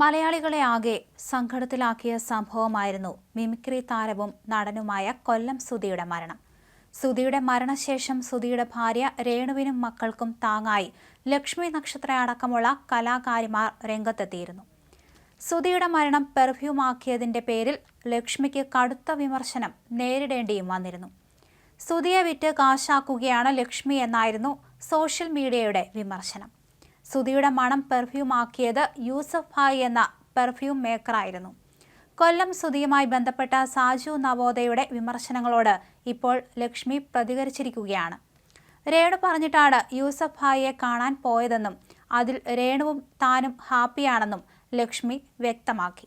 മലയാളികളെ ആകെ സങ്കടത്തിലാക്കിയ സംഭവമായിരുന്നു മിമിക്രി താരവും നടനുമായ കൊല്ലം സുധിയുടെ മരണം. സുധിയുടെ മരണശേഷം സുധിയുടെ ഭാര്യ രേണുവിനും മക്കൾക്കും താങ്ങായി ലക്ഷ്മി നക്ഷത്ര അടക്കമുള്ള കലാകാരിമാർ രംഗത്തെത്തിയിരുന്നു. സുധിയുടെ മരണം പെർഫ്യൂമാക്കിയതിന്റെ പേരിൽ ലക്ഷ്മിക്ക് കടുത്ത വിമർശനം നേരിടേണ്ടിയും വന്നിരുന്നു. സുധിയെ വിറ്റ് കാശാക്കുകയാണ് ലക്ഷ്മി എന്നായിരുന്നു സോഷ്യൽ മീഡിയയുടെ വിമർശനം. സുധിയുടെ മണം പെർഫ്യൂം ആക്കിയത് യൂസഫ് ഭായ് എന്ന പെർഫ്യൂം മേക്കറായിരുന്നു. കൊല്ലം സുധിയുമായി ബന്ധപ്പെട്ട സാജു നവോദയുടെ വിമർശനങ്ങളോട് ഇപ്പോൾ ലക്ഷ്മി പ്രതികരിച്ചിരിക്കുകയാണ്. രേണു പറഞ്ഞിട്ടാണ് യൂസഫ് ഭായിയെ കാണാൻ പോയതെന്നും അതിൽ രേണുവും താനും ഹാപ്പിയാണെന്നും ലക്ഷ്മി വ്യക്തമാക്കി.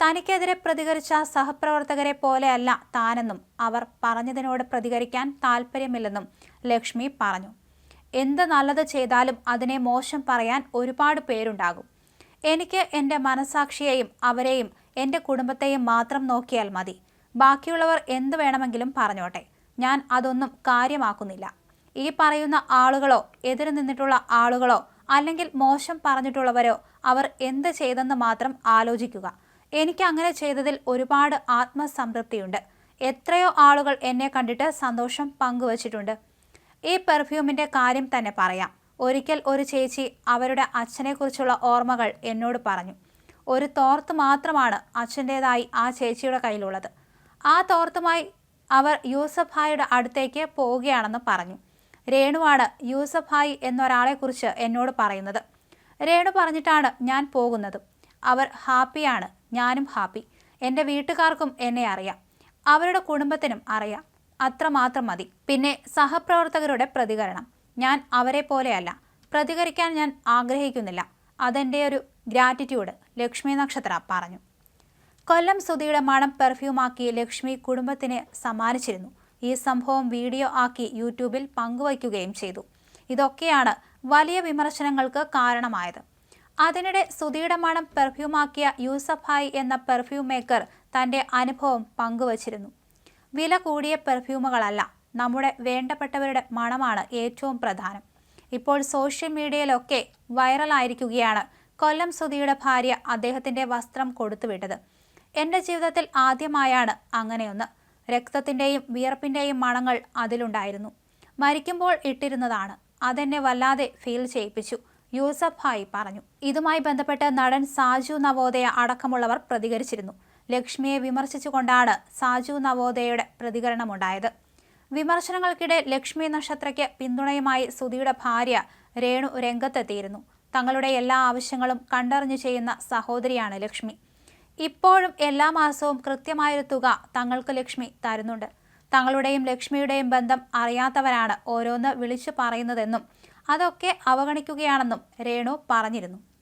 തനിക്കെതിരെ പ്രതികരിച്ച സഹപ്രവർത്തകരെ പോലെയല്ല താനെന്നും അവർ പറഞ്ഞതിനോട് പ്രതികരിക്കാൻ താല്പര്യമില്ലെന്നും ലക്ഷ്മി പറഞ്ഞു. എന്ത് നല്ലത് ചെയ്താലും അതിനെ മോശം പറയാൻ ഒരുപാട് പേരുണ്ടാകും. എനിക്ക് എന്റെ മനസാക്ഷിയെയും അവരെയും എന്റെ കുടുംബത്തെയും മാത്രം നോക്കിയാൽ മതി. ബാക്കിയുള്ളവർ എന്ത് വേണമെങ്കിലും പറഞ്ഞോട്ടെ. ഞാൻ അതൊന്നും കാര്യമാക്കുന്നില്ല. ഈ പറയുന്ന ആളുകളോ എതിര് നിന്നിട്ടുള്ള ആളുകളോ അല്ലെങ്കിൽ മോശം പറഞ്ഞിട്ടുള്ളവരോ അവർ എന്ത് ചെയ്തെന്ന് മാത്രം ആലോചിക്കുക. എനിക്ക് അങ്ങനെ ചെയ്തതിൽ ഒരുപാട് ആത്മസംതൃപ്തിയുണ്ട്. എത്രയോ ആളുകൾ എന്നെ കണ്ടിട്ട് സന്തോഷം പങ്കുവച്ചിട്ടുണ്ട്. ഈ പെർഫ്യൂമിന്റെ കാര്യം തന്നെ പറയാം. ഒരിക്കൽ ഒരു ചേച്ചി അവരുടെ അച്ഛനെക്കുറിച്ചുള്ള ഓർമ്മകൾ എന്നോട് പറഞ്ഞു. ഒരു തോർത്ത് മാത്രമാണ് അച്ഛന്റേതായി ആ ചേച്ചിയുടെ കയ്യിലുള്ളത്. ആ തോർത്തുമായി അവർ യൂസഫ് ഭായിയുടെ അടുത്തേക്ക് പോവുകയാണെന്ന് പറഞ്ഞു. രേണുവാണ് യൂസഫ് ഭായി എന്നൊരാളെക്കുറിച്ച് എന്നോട് പറയുന്നത്. രേണു പറഞ്ഞിട്ടാണ് ഞാൻ പോകുന്നത്. അവർ ഹാപ്പിയാണ്. ഞാനും ഹാപ്പി. എന്റെ വീട്ടുകാർക്കും എന്നെ അറിയാം. അവരുടെ കുടുംബത്തിനും അറിയാം. അത്രമാത്രം മതി. പിന്നെ സഹപ്രവർത്തകരുടെ പ്രതികരണം. ഞാൻ അവരെ പോലെയല്ല. പ്രതികരിക്കാൻ ഞാൻ ആഗ്രഹിക്കുന്നില്ല. അതെന്റെ ഒരു ഗ്രാറ്റിറ്റ്യൂഡ് ലക്ഷ്മി നക്ഷത്ര പറഞ്ഞു. കൊല്ലം സുധിയുടെ മണം പെർഫ്യൂമാക്കി ലക്ഷ്മി കുടുംബത്തിന് സമ്മാനിച്ചിരുന്നു. ഈ സംഭവം വീഡിയോ ആക്കി യൂട്യൂബിൽ പങ്കുവയ്ക്കുകയും ചെയ്തു. ഇതൊക്കെയാണ് വലിയ വിമർശനങ്ങൾക്ക് കാരണമായത്. അതിനിടെ സുധിയുടെ മണം പെർഫ്യൂമാക്കിയ യൂസഫായി എന്ന പെർഫ്യൂം മേക്കർ തന്റെ അനുഭവം പങ്കുവച്ചിരുന്നു. വില കൂടിയ പെർഫ്യൂമുകളല്ല. നമ്മുടെ വേണ്ടപ്പെട്ടവരുടെ മണമാണ് ഏറ്റവും പ്രധാനം. ഇപ്പോൾ സോഷ്യൽ മീഡിയയിലൊക്കെ വൈറലായിരിക്കുകയാണ് കൊല്ലം സുധിയുടെ ഭാര്യ അദ്ദേഹത്തിന്റെ വസ്ത്രം കൊടുത്തുവിട്ടത്. എന്റെ ജീവിതത്തിൽ ആദ്യമായാണ് അങ്ങനെയൊന്ന്. രക്തത്തിന്റെയും വിയർപ്പിന്റെയും മണങ്ങൾ അതിലുണ്ടായിരുന്നു. മരിക്കുമ്പോൾ ഇട്ടിരുന്നതാണ്. അതെന്നെ വല്ലാതെ ഫീൽ ചെയ്യിപ്പിച്ചു. യൂസഫ് ഭായ് പറഞ്ഞു. ഇതുമായി ബന്ധപ്പെട്ട് നടൻ സാജു നവോദയ അടക്കമുള്ളവർ പ്രതികരിച്ചിരുന്നു. ലക്ഷ്മിയെ വിമർശിച്ചുകൊണ്ടാണ് സാജു നവോദയയുടെ പ്രതികരണമുണ്ടായത്. വിമർശനങ്ങൾക്കിടെ ലക്ഷ്മി നക്ഷത്രയ്ക്ക് പിന്തുണയുമായി സുധിയുടെ ഭാര്യ രേണു രംഗത്തെത്തിയിരുന്നു. തങ്ങളുടെ എല്ലാ ആവശ്യങ്ങളും കണ്ടറിഞ്ഞു ചെയ്യുന്ന സഹോദരിയാണ് ലക്ഷ്മി. ഇപ്പോഴും എല്ലാ മാസവും കൃത്യമായൊരു തുക തങ്ങൾക്ക് ലക്ഷ്മി തരുന്നുണ്ട്. തങ്ങളുടെയും ലക്ഷ്മിയുടെയും ബന്ധം അറിയാത്തവരാണ് ഓരോന്ന് വിളിച്ചു പറയുന്നതെന്നും അതൊക്കെ അവഗണിക്കുകയാണെന്നും രേണു പറഞ്ഞിരുന്നു.